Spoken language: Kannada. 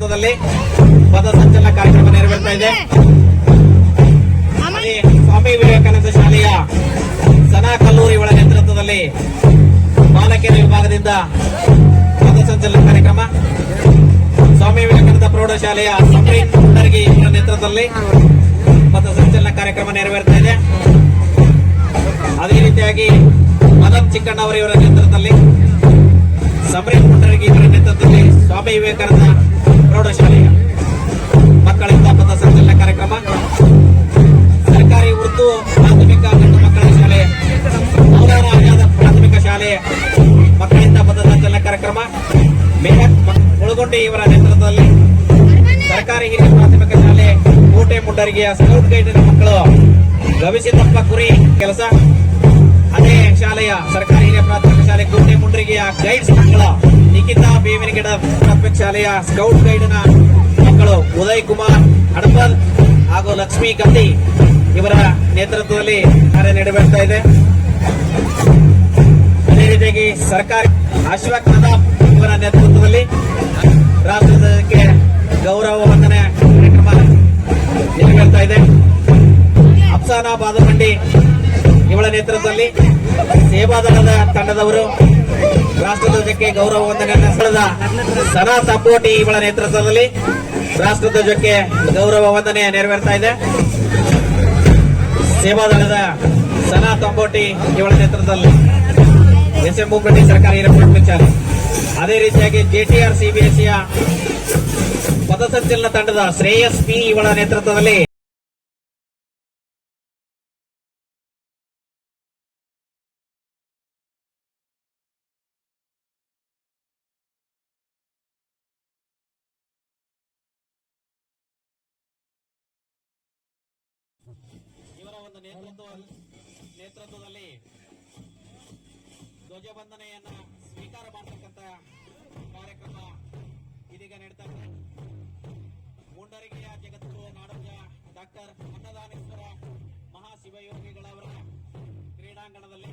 ನೇತೃತ್ವದಲ್ಲಿ ಪಥಸಂಚಲನ ಕಾರ್ಯಕ್ರಮ ನೆರವೇರ್ತಾ ಇದೆ. ಸ್ವಾಮಿ ವಿವೇಕಾನಂದ ಶಾಲೆಯ ಸನಾ ಕಲ್ಲೂರಿ ಒಳ ನೇತೃತ್ವದಲ್ಲಿ ಬಾಲಕಿಯರ ವಿಭಾಗದಿಂದ ಪಥಸಂಚಲನ ಕಾರ್ಯಕ್ರಮ. ಸ್ವಾಮಿ ವಿವೇಕಾನಂದ ಪ್ರೌಢಶಾಲೆಯ ಸಪ್ರೀನ್ ಹುಂಡರ್ಗಿ ಇವರ ನೇತೃತ್ವದಲ್ಲಿ ಪಥಸಂಚಲನ ಕಾರ್ಯಕ್ರಮ ನೆರವೇರ್ತಾ ಇದೆ. ಅದೇ ರೀತಿಯಾಗಿ ಮದನ್ ಚಿಕ್ಕಣ್ಣವರ ಇವರ ನೇತೃತ್ವದಲ್ಲಿ ಸಪ್ರೀನ್ ಹುಂಡರ್ಗಿ ಇವರ ನೇತೃತ್ವದಲ್ಲಿ ಸ್ವಾಮಿ ವಿವೇಕಾನಂದ ಪ್ರೌಢಶಾಲೆಯ ಮಕ್ಕಳಿಂದ ಪಥಸಂಚಲನ ಕಾರ್ಯಕ್ರಮ. ಸರ್ಕಾರಿ ಉರ್ದು ಪ್ರಾಥಮಿಕ ಮಕ್ಕಳ ಶಾಲೆ, ಅವರವರ ಆಜಾದ್ ಪ್ರಾಥಮಿಕ ಶಾಲೆ, ಮಕ್ಕಳಿಂದ ಪಥಸಂಚಲನ ಕಾರ್ಯಕ್ರಮ. ಮೇಯರ್ ಮುಳುಗೊಂಡಿ ಇವರ ನೇತೃತ್ವದಲ್ಲಿ ಸರ್ಕಾರಿ ಹಿರಿಯ ಪ್ರಾಥಮಿಕ ಶಾಲೆ, ಕೋಟೆ ಮುಂಡರಿಗೆಯ ಸ್ಕೌಟ್ ಗೈಡ್ ಮಕ್ಕಳು ಗವಿಸಿದ್ದಪ್ಪ ಕುರಿ ಕೆಲಸ. ಅದೇ ಶಾಲೆಯ ಸರ್ಕಾರಿ ಹಿರಿಯ ಪ್ರಾಥಮಿಕ ಶಾಲೆ ಕೋಟೆ ಮುಂಡರಿಗೆ ಗೈಡ್ಸ್ ಮಕ್ಕಳು. ನಿಖಿತಾ ಬೇವಿನಗಿಡ ಪ್ರಾಥಮಿಕ ಶಾಲೆಯ ಸ್ಕೌಟ್ ಗೈಡ್ನ ಮಕ್ಕಳು ಉದಯ್ ಕುಮಾರ್ ಹಡಪಲ್ ಹಾಗೂ ಲಕ್ಷ್ಮೀ ಕಂದಿ ಇವರ ನೇತೃತ್ವದಲ್ಲಿ ಕಾರ್ಯ ನಡೆಯುತ್ತಾ ಇದೆ. ಅದೇ ರೀತಿಯಾಗಿ ಸರ್ಕಾರಿ ಅಶ್ವಕ್ ಪ್ರತಾಪ್ ಇವರ ನೇತೃತ್ವದಲ್ಲಿ ರಾಷ್ಟ್ರಕ್ಕೆ ಗೌರವ ವಂದನೆ ಕಾರ್ಯಕ್ರಮ ನೆರವೇರ್ತಾ ಇದೆ. ಅಪ್ಸಾನಾ ಬಾದಮಂಡಿ ಇವಳ ನೇತೃತ್ವದಲ್ಲಿ ಸೇವಾದಳದ ತಂಡದವರು ರಾಷ್ಟ್ರಧ್ವಜಕ್ಕೆ ಗೌರವ ವಂದನೆಯನ್ನು ಸೆಳೆದ ಸನಾ ತಪ್ಪೋಟಿ ಇವಳ ನೇತೃತ್ವದಲ್ಲಿ ರಾಷ್ಟ್ರಧ್ವಜಕ್ಕೆ ಗೌರವ ವಂದನೆ ನೆರವೇರ್ತಾ ಇದೆ. ಸೇವಾದಳದ ಸನಾ ತಂಬೋಟಿ ಇವಳ ನೇತೃತ್ವದಲ್ಲಿ ಎಸ್ ಎಂ ಮುಖಂಡಿ ಸರ್ಕಾರ ಹಿರಿಯ ವಿಚಾರ ಅದೇ ರೀತಿಯಾಗಿ ಜೆಟಿಆರ್ ಸಿಬಿಎಸ್ಸಿಯ ಪಥಸಂಚಲನ ತಂಡದ ಶ್ರೇಯಸ್ ಪಿ ಇವಳ ನೇತೃತ್ವದಲ್ಲಿ ಒಂದು ನೇತೃತ್ವ ನೇತೃತ್ವದಲ್ಲಿ ಧ್ವಜಬಂಧನೆಯನ್ನ ಸ್ವೀಕಾರ ಮಾಡತಕ್ಕಂತ ಕಾರ್ಯಕ್ರಮ ಇದೀಗ ನಡೀತಾ ಇದೆ. ಮುಂಡರಿಗೆಯ ಜಗದ್ಗುರು ನಾಡೋಜ ಡಾಕ್ಟರ್ ಅನ್ನದಾನೇಶ್ವರ ಮಹಾಶಿವಯೋಗಿಗಳವರ ಕ್ರೀಡಾಂಗಣದಲ್ಲಿ ಕ್ರೀಡಾಂಗಣದಲ್ಲಿ